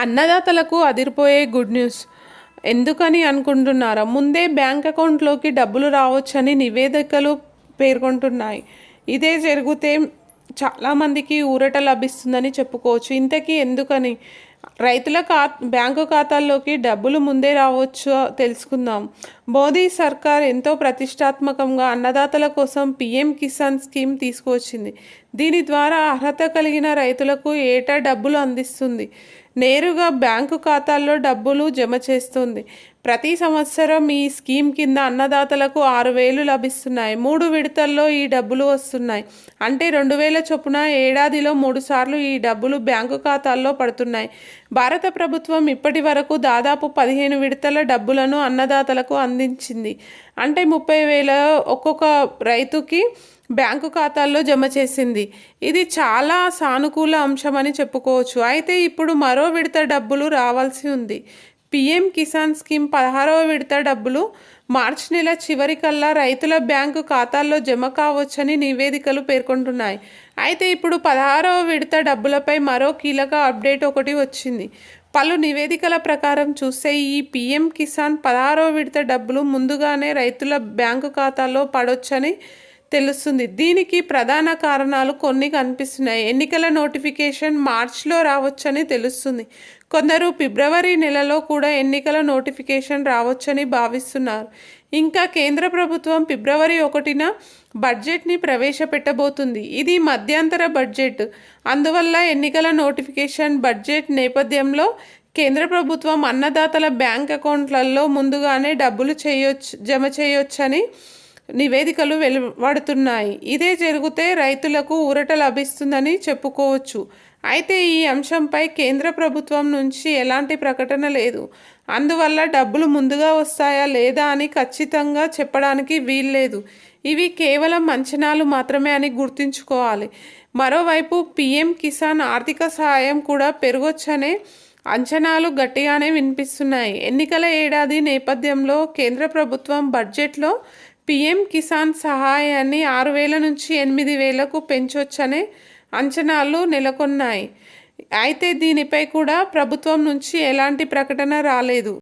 అన్నదాతలకు అదిరిపోయే good news. ఎందుకని అనుకుంటున్నారా? ముందే బ్యాంక్ అకౌంట్లోకి డబ్బులు రావచ్చని నివేదికలు పేర్కొంటున్నాయి. ఇదే జరిగితే చాలామందికి ఊరట లభిస్తుందని చెప్పుకోవచ్చు. ఇంతకీ ఎందుకని? రైతుల ఖా బ్యాంకు ఖాతాల్లోకి డబ్బులు ముందే రావచ్చో తెలుసుకుందాం. మోదీ సర్కార్ ఎంతో ప్రతిష్టాత్మకంగా అన్నదాతల కోసం పీఎం కిసాన్ స్కీమ్ తీసుకువచ్చింది. దీని ద్వారా అర్హత కలిగిన రైతులకు ఏటా డబ్బులు అందిస్తుంది. నేరుగా బ్యాంకు ఖాతాల్లో డబ్బులు జమ చేస్తుంది. ప్రతి సంవత్సరం ఈ స్కీమ్ కింద అన్నదాతలకు ఆరు వేలు లభిస్తున్నాయి. మూడు విడతల్లో ఈ డబ్బులు వస్తున్నాయి. అంటే రెండు వేల చొప్పున ఏడాదిలో మూడు సార్లు ఈ డబ్బులు బ్యాంకు ఖాతాల్లో పడుతున్నాయి. భారత ప్రభుత్వం ఇప్పటి వరకు దాదాపు పదిహేను విడతల డబ్బులను అన్నదాతలకు అందించింది. అంటే ముప్పై వేల ఒక్కొక్క రైతుకి బ్యాంకు ఖాతాల్లో జమ చేసింది. ఇది చాలా సానుకూల అంశమని చెప్పుకోవచ్చు. అయితే ఇప్పుడు మరో విడత డబ్బులు రావాల్సి ఉంది. పిఎం కిసాన్ స్కీమ్ పదహారవ విడత డబ్బులు మార్చి నెల చివరికల్లా రైతుల బ్యాంకు ఖాతాల్లో జమ కావచ్చని నివేదికలు పేర్కొంటున్నాయి. అయితే ఇప్పుడు పదహారవ విడత డబ్బులపై మరో కీలక అప్డేట్ ఒకటి వచ్చింది. పలు నివేదికల ప్రకారం చూస్తే ఈ పిఎం కిసాన్ పదహారవ విడత డబ్బులు ముందుగానే రైతుల బ్యాంకు ఖాతాల్లో పడొచ్చని తెలుస్తుంది. దీనికి ప్రధాన కారణాలు కొన్ని కనిపిస్తున్నాయి. ఎన్నికల నోటిఫికేషన్ మార్చ్లో రావచ్చని తెలుస్తుంది. కొందరు ఫిబ్రవరి నెలలో కూడా ఎన్నికల నోటిఫికేషన్ రావచ్చని భావిస్తున్నారు. ఇంకా కేంద్ర ప్రభుత్వం ఫిబ్రవరి ఒకటిన బడ్జెట్ని ప్రవేశపెట్టబోతుంది. ఇది మధ్యంతర బడ్జెట్. అందువల్ల ఎన్నికల నోటిఫికేషన్ బడ్జెట్ నేపథ్యంలో కేంద్ర ప్రభుత్వం అన్నదాతల బ్యాంక్ అకౌంట్లలో ముందుగానే డబ్బులు చేయొచ్చు జమ చేయొచ్చని నివేదికలు వెలువడుతున్నాయి. ఇదే జరిగితే రైతులకు ఊరట లభిస్తుందని చెప్పుకోవచ్చు. అయితే ఈ అంశంపై కేంద్ర ప్రభుత్వం నుంచి ఎలాంటి ప్రకటన లేదు. అందువల్ల డబ్బులు ముందుగా వస్తాయా లేదా అని ఖచ్చితంగా చెప్పడానికి వీల్లేదు. ఇవి కేవలం అంచనాలు మాత్రమే అని గుర్తుంచుకోవాలి. మరోవైపు పిఎం కిసాన్ ఆర్థిక సహాయం కూడా పెరగొచ్చనే అంచనాలు గట్టిగానే వినిపిస్తున్నాయి. ఎన్నికల ఏడాది నేపథ్యంలో కేంద్ర ప్రభుత్వం బడ్జెట్లో పీఎం కిసాన్ సహాయాన్ని ఆరు వేల నుంచి ఎనిమిది వేలకు పెంచొచ్చనే అంచనాలు నెలకొన్నాయి. అయితే దీనిపై కూడా ప్రభుత్వం నుంచి ఎలాంటి ప్రకటన రాలేదు.